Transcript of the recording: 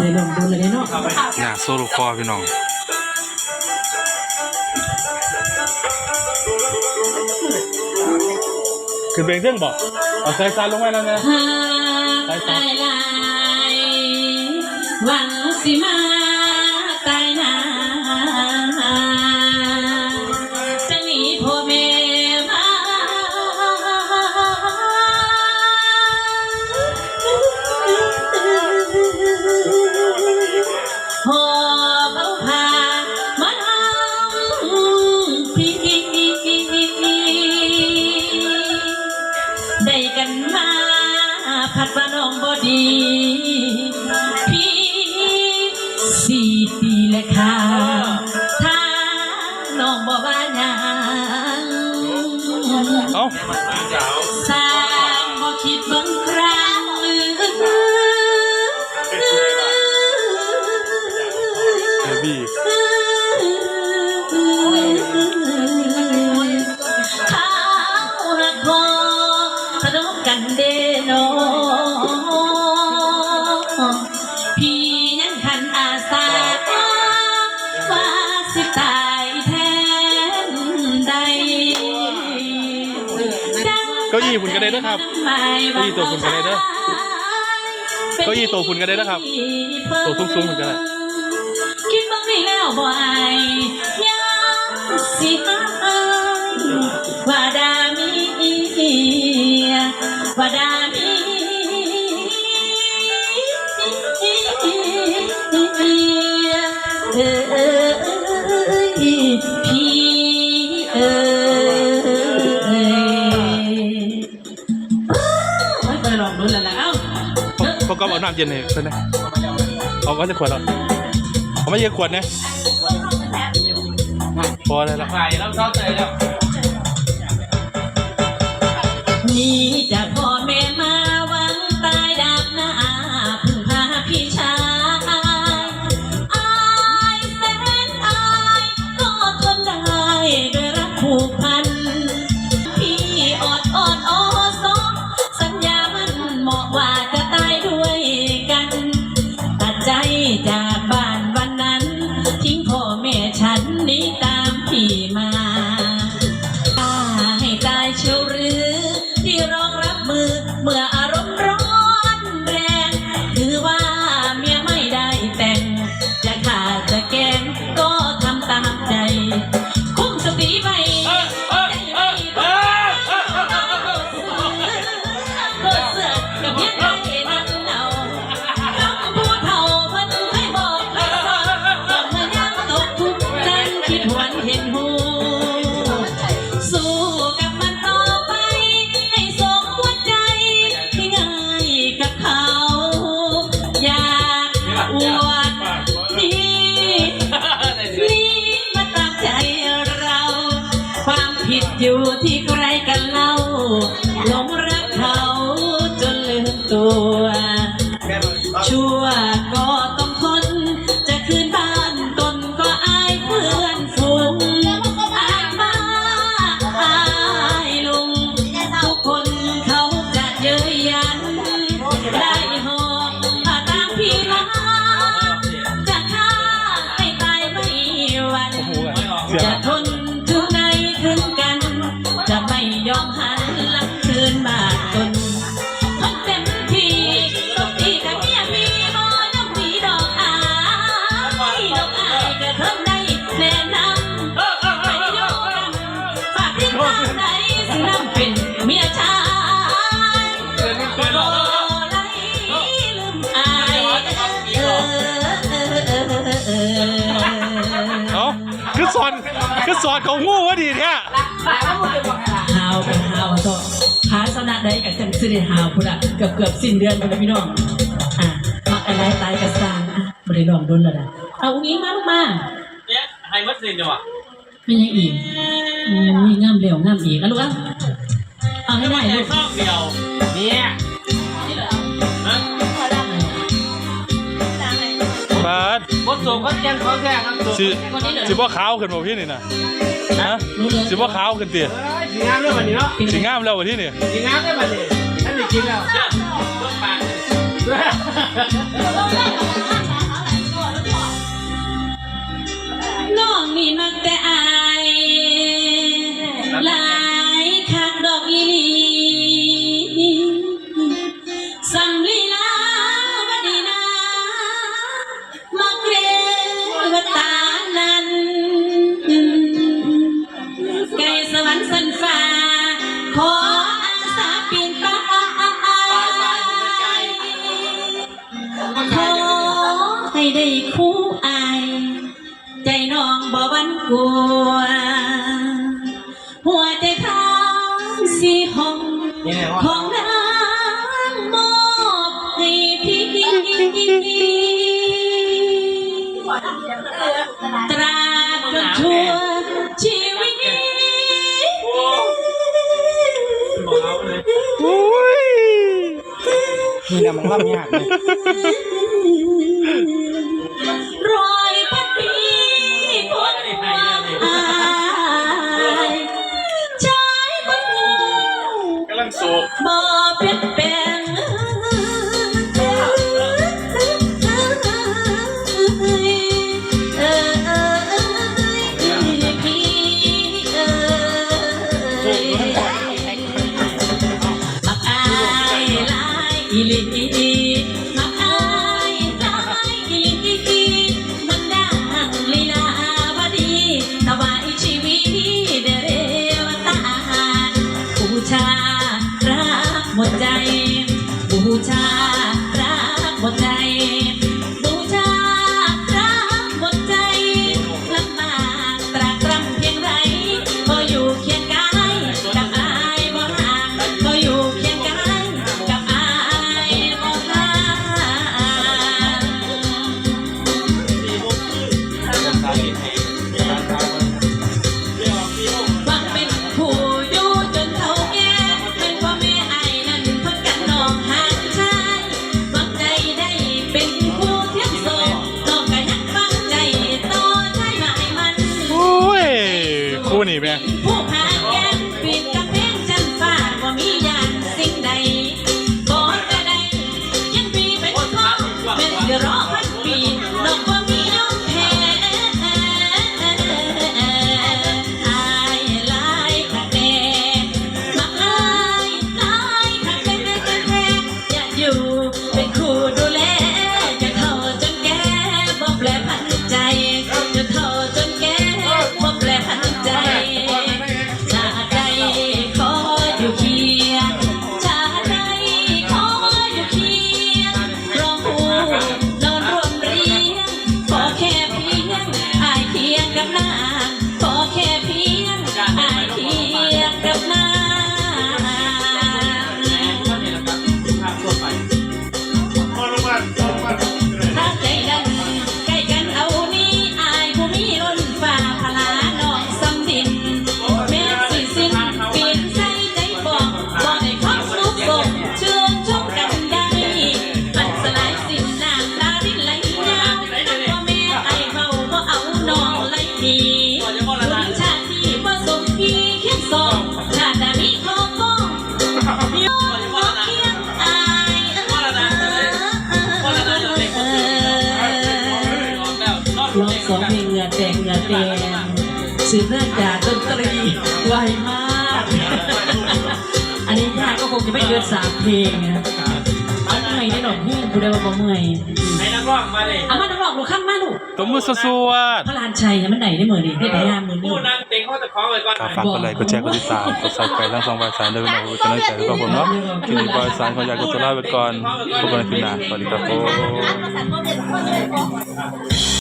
เลยลงดูเลยเนาะหน้าโซโลคอพี่น้องขึ้นเบงเครื่องบอกเอาใส่ซานลงไว้แล้วนะหาตายลายหวังสิมา เอาสร้างบ่คิดเบิ่งครั้งเบบี้เขาหักคอทะเลาะกันเด้อ อี้คุณก็ได้นะครับเก้าอี้ตัวคุณก็ได้เด้อเก้าอี้ตัวคุณก็ได้นะครับตัวสูงๆคุณก็ได้คิดบ้างนี่แล้วบ่อายยังสิหายว่าดามีว่าดามี เอาน้ำเย็นเลยเพื่อนนะเอาก็จะขวดเราเอาไม่เยอะขวดนะพอเลยละไปแล้วเข้าใจแล้วนี่จะพ่อแม่มา ชั่ว สอนขางูวะดีเนี่ยหาวเป็นหาวต่อหาสนะใดกับจังสิได้หาวพุ่นอะเกือบเกือบสิ้นเดือนไปแล้วพี่น้องอะมาอะไรตายกับสร้างอะบริลองโดนแล้วนะเอาอุ้งอิงมาลูกมาเนี่ยให้มัดสินดีกว่าเป็นยังอีกอุ้ยงามเร็วงามอีกแล้วลูกอะเอาให้ได้ลูกชอบเดียวเนี่ย ดบทสูงเขาแจ้งเขาแท้ครับสูงสิสิบ่ขาวขึ้นบ่พี่นี่นะฮะสิบ่ขาวขึ้นเตี๋ยสีงามด้วยวันนี้เนาะสิงามแล้ววะที่นี่สีงามด้วยวันนี้ท่านได้กินแล้วต้นปาก ให้ได้คู่อาย ใจน้องบ่หวันกลัว หัวใจทางสีห้องนี่ไงวะของนางมอบให้พี่ตราบจนชั่วชีวิตบอกเอาเลยโอ้ยนี่แหละมันรับยากเลย บบ่เปลี่ยนแปลงเออเออเออพี่เออมักอายหล รั องเพลงเหงื่อแตกเหงื่อแตกสืบเนื่องจากดนตรีไวมาก อันนี้ยากก็คงจะไม่เกินสามเพลงนะเอาเมื่อยได้หรอกพี่กูได้ว่าบ่เมื่อยให้นักร้องมาเลยเอามานักร้องดูข้างมาลูกตัวมือสวดพระลานชัยเนี่ยมันไหนได้เหมือนนี่ได้ไหนยามมือนี่ผู้นั่งเต็งเขาจะคล้องไว้ก่อนกาฝากกดไลค์กดแชร์กดติดตามกดซับสไครต์ทั้งสองฝ่ายสารเดินหน้าจะได้ใจทุกคนเนาะคลิปนี้บอยสารขออยากกดตัวลาไปก่อนพบกันในคลิปหน้าสวัสดีครับผม